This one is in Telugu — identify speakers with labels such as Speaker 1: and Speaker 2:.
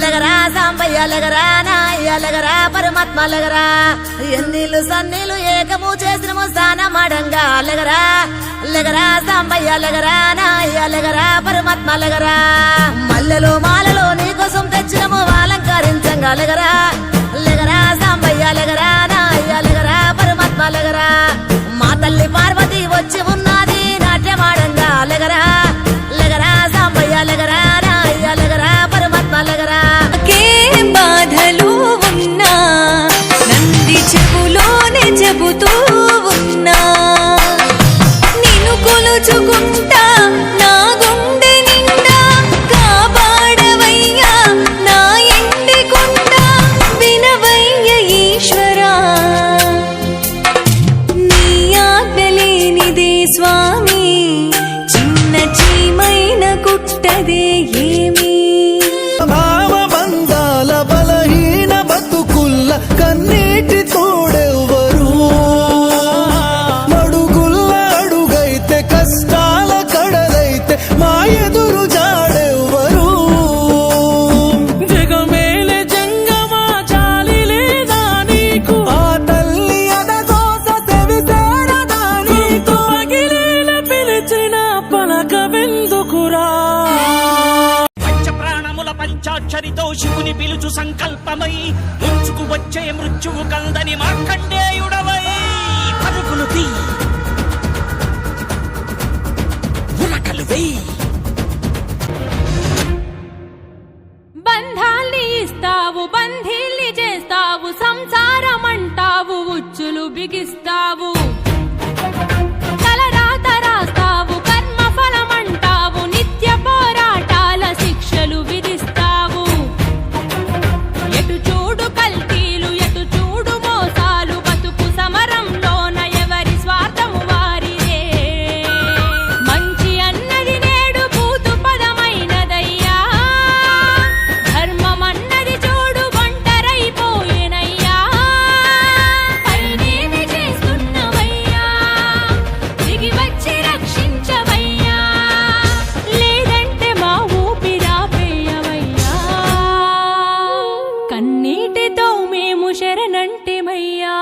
Speaker 1: లగరా సాంబయ్య లగరా నాయ్య లగరా పరమాత్మ లగరా. ఎన్నిలు సన్నిలు ఏకము చేసినము స్థాన మడంగా లగరా లగరా సాంబయ్య లగరా నాయ్య లగరా పరమాత్మ లగరా. మల్లెలు మాలలో నీకోసం తెచ్చినము అలంకరించంగా. లగరా లగరా సాంబయ్య లగరా నాయ్య లగరా పరమాత్మ లగరా. మా తల్లి పార్వతి వచ్చి
Speaker 2: రా. పంచాక్షరితో శివుని పిలుచు సంకల్పమై ముంచుకు వచ్చే మృత్యువు కందని మార్కండేయుడవై. పరుగులు తీ. ఉరకలు వెయ్యి
Speaker 3: శరణంటిమయ్యా.